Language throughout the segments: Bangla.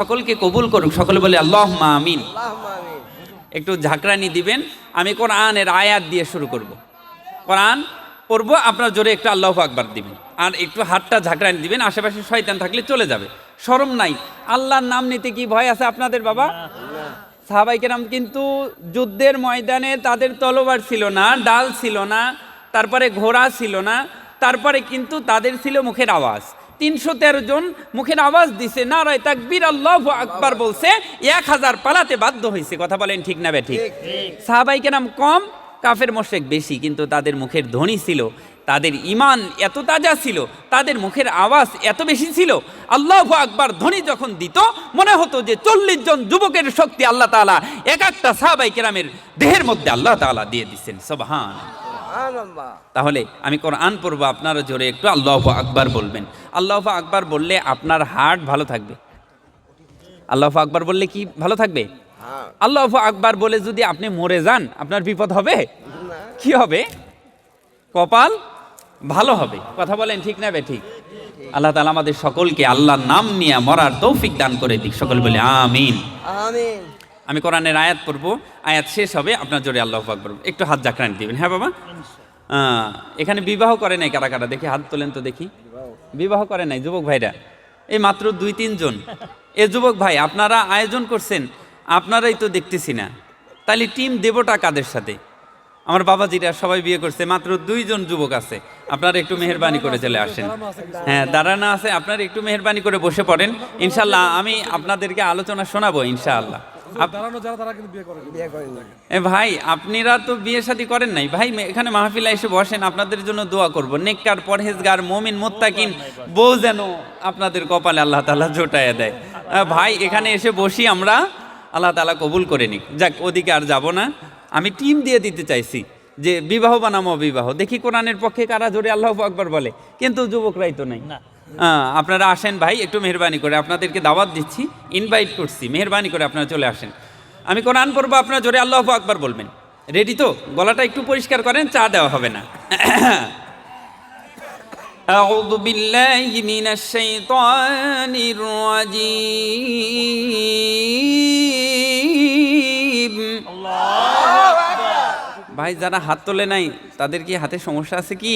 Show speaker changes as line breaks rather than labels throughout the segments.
সকলকে কবুল করুক। সকলে বলে আল্লাহ আমিন। একটু ঝাঁকরানি দিবেন। আমি কোরআনের আয়াত দিয়ে শুরু করব। কোরআন পড়ব আপনার জোরে একটু আল্লাহ আকবার দিবেন। আর একটু হাতটা ঝাঁকরানি দিবেন আশেপাশে শয়তান থাকলে চলে যাবে। শরম নাই। আল্লাহর নাম নিতে কি ভয় আছে আপনাদের বাবা? সাহাবাইকেরাম কিন্তু যুদ্ধের ময়দানে তাদের তলোয়ার ছিল না ডাল ছিল না তারপরে ঘোড়া ছিল না তারপরে কিন্তু তাদের ছিল মুখের আওয়াজ। তিনশো তেরো জন মুখের আওয়াজ দিছে না রায় তাকবীর আল্লাহ আকবার বলছে এক হাজার পালাতে বাধ্য হয়েছে কথা বলেন ঠিক না বে ঠিক? সাহাবাইকেরাম কম কাফের মোশেক বেশি কিন্তু তাদের মুখের ধ্বনি ছিল তাদের ইমান এত তাজা ছিল তাদের মুখের আওয়াজ এত বেশি ছিল আল্লাহ আকবার ধ্বনি যখন দিত মনে হতো যে চল্লিশ জন যুবকের শক্তি আল্লাহ তাআলা এক একটা সাহাবাই কেরামের দেহের মধ্যে আল্লাহ তাআলা দিয়ে দিচ্ছেন সবহান তাহলে আমি কোরআন পড়ব আপনারা জোরে একটু আল্লাহ আকবার বলবেন। আল্লাহ আকবার বললে আপনার হার্ট ভালো থাকবে। আল্লাহ আকবার বললে কি ভালো থাকবে?
হ্যাঁ।
আল্লাহ আকবার বলে যদি আপনি মরে যান আপনার বিপদ হবে? কি হবে? কপাল ভালো হবে। কথা বলেন ঠিক না বে ঠিক? আল্লাহ তালা আমাদের সকলকে আল্লাহর নাম নিয়ে মরার তৌফিক দান করে দিক। সকল বলে আমিন।
আমিন।
আমি কোরআনের আয়াত পড়ব। আয়াত শেষ হবে, আপনার জোরে আল্লাহ আকবর। একটু হাত জাকরানি দিবেন। হ্যাঁ বাবা? এখানে বিবাহ করে নাই কারা কারা? দেখি, হাত তোলেন তো দেখি। বিবাহ করে নাই, যুবক ভাইরা। এই মাত্র দুই তিনজন এ যুবক ভাই, আপনারা আয়োজন করছেন, আপনারাই তো দেখতেছি না। তাহলে টিম দেবটা কাদের সাথে? আমার বাবাজিরা সবাই বিয়ে করছে, মাত্র দুইজন যুবক আছে। আপনারা একটু মেহরবানি করে চলে আসেন। হ্যাঁ দাঁড়ানো আছে, আপনারা একটু মেহরবানি করে বসে পড়েন। ইনশাল্লাহ আমি আপনাদেরকে আলোচনা শোনাবো, ইনশাআল্লাহ। আপ-
দাঁড়ানো যারা তারা কিন্তু বিয়ে করে
বিয়ে করেন। না
এ ভাই আপনারা তো বিয়ে শাদী করেন নাই। ভাই এখানে মাহফিলা এসে বসেন আপনাদের জন্য দোয়া করব। নেককার পরহেজগার মমিন মোত্তাকিন বউ যেন আপনাদের কপালে আল্লাহ তাআলা জোটায় দেয়। আহ, ভাই এখানে এসে বসি আমরা। আল্লাহ তাআলা কবুল করে নিক। যাক ওদিকে আর যাব না। আমি টিম দিয়ে দিতে চাইছি যে বিবাহ বানাম বিবাহ দেখি কোরআনের পক্ষে কারা জোরে আল্লাহ আকবার বলে। কিন্তু যুবকরাই তো নাই। আহ, আপনারা আসেন ভাই একটু মেহরবানি করে আপনাদেরকে দাওয়াত দিচ্ছি ইনভাইট করছি মেহরবানি করে আপনারা চলে আসেন আমি কোরআন পড়বো আপনারা জোরে আল্লাহ আকবার বলবেন রেডি তো গলাটা একটু পরিষ্কার করেন চা দেওয়া হবে না أعوذ بالله من الشيطان الرجيم ভাই যারা হাত তোলে নাই তাদের কি হাতে সমস্যা আছে কি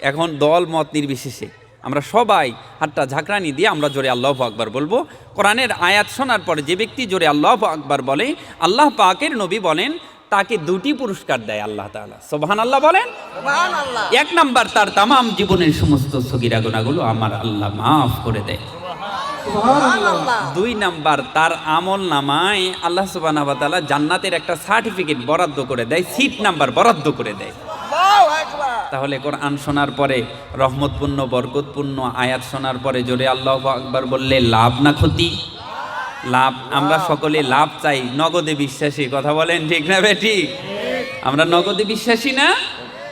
এখন দল মত নির্বিশেষে। আমরা সবাই হাতটা ঝাঁকরানি দিয়ে আমরা জোরে আল্লাহ আকবার বলব। কোরআনের আয়াত শোনার পরে যে ব্যক্তি জোরে আল্লাহ আকবার বলে আল্লাহ পাকের নবী বলেন তাকে দুটি পুরস্কার দেয় আল্লাহ তাআলা। সোবহান আল্লাহ বলেন এক নাম্বার তার তামাম জীবনের সমস্ত সগিরা গুনাহগুলো আমার আল্লাহ মাফ করে দেয়। দুই নাম্বার তার আমল নামায় আল্লাহ তাআলা জান্নাতের একটা সার্টিফিকেট বরাদ্দ করে দেয় সিট নাম্বার বরাদ্দ করে দেয়। তাহলে কোরআন শোনার পরে রহমতপূর্ণ বরকতপূর্ণ আয়াত শোনার পরে জোরে আল্লাহ আকবার বললে লাভ না ক্ষতি? লাভ আমরা সকলে লাভ চাই নগদে বিশ্বাসী কথা বলেন ঠিক না বেটি? আমরা নগদে বিশ্বাসী না?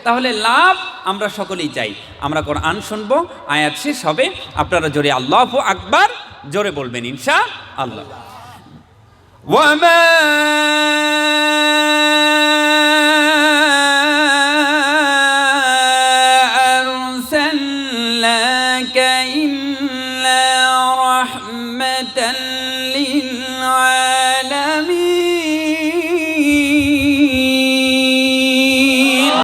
তাহলে লাভ আমরা সকলেই চাই। আমরা কোরআন শুনব আয়াত শেষ হবে আপনারা জোরে আল্লাহ আকবার জোরে বলবেন ইনশা আল্লাহ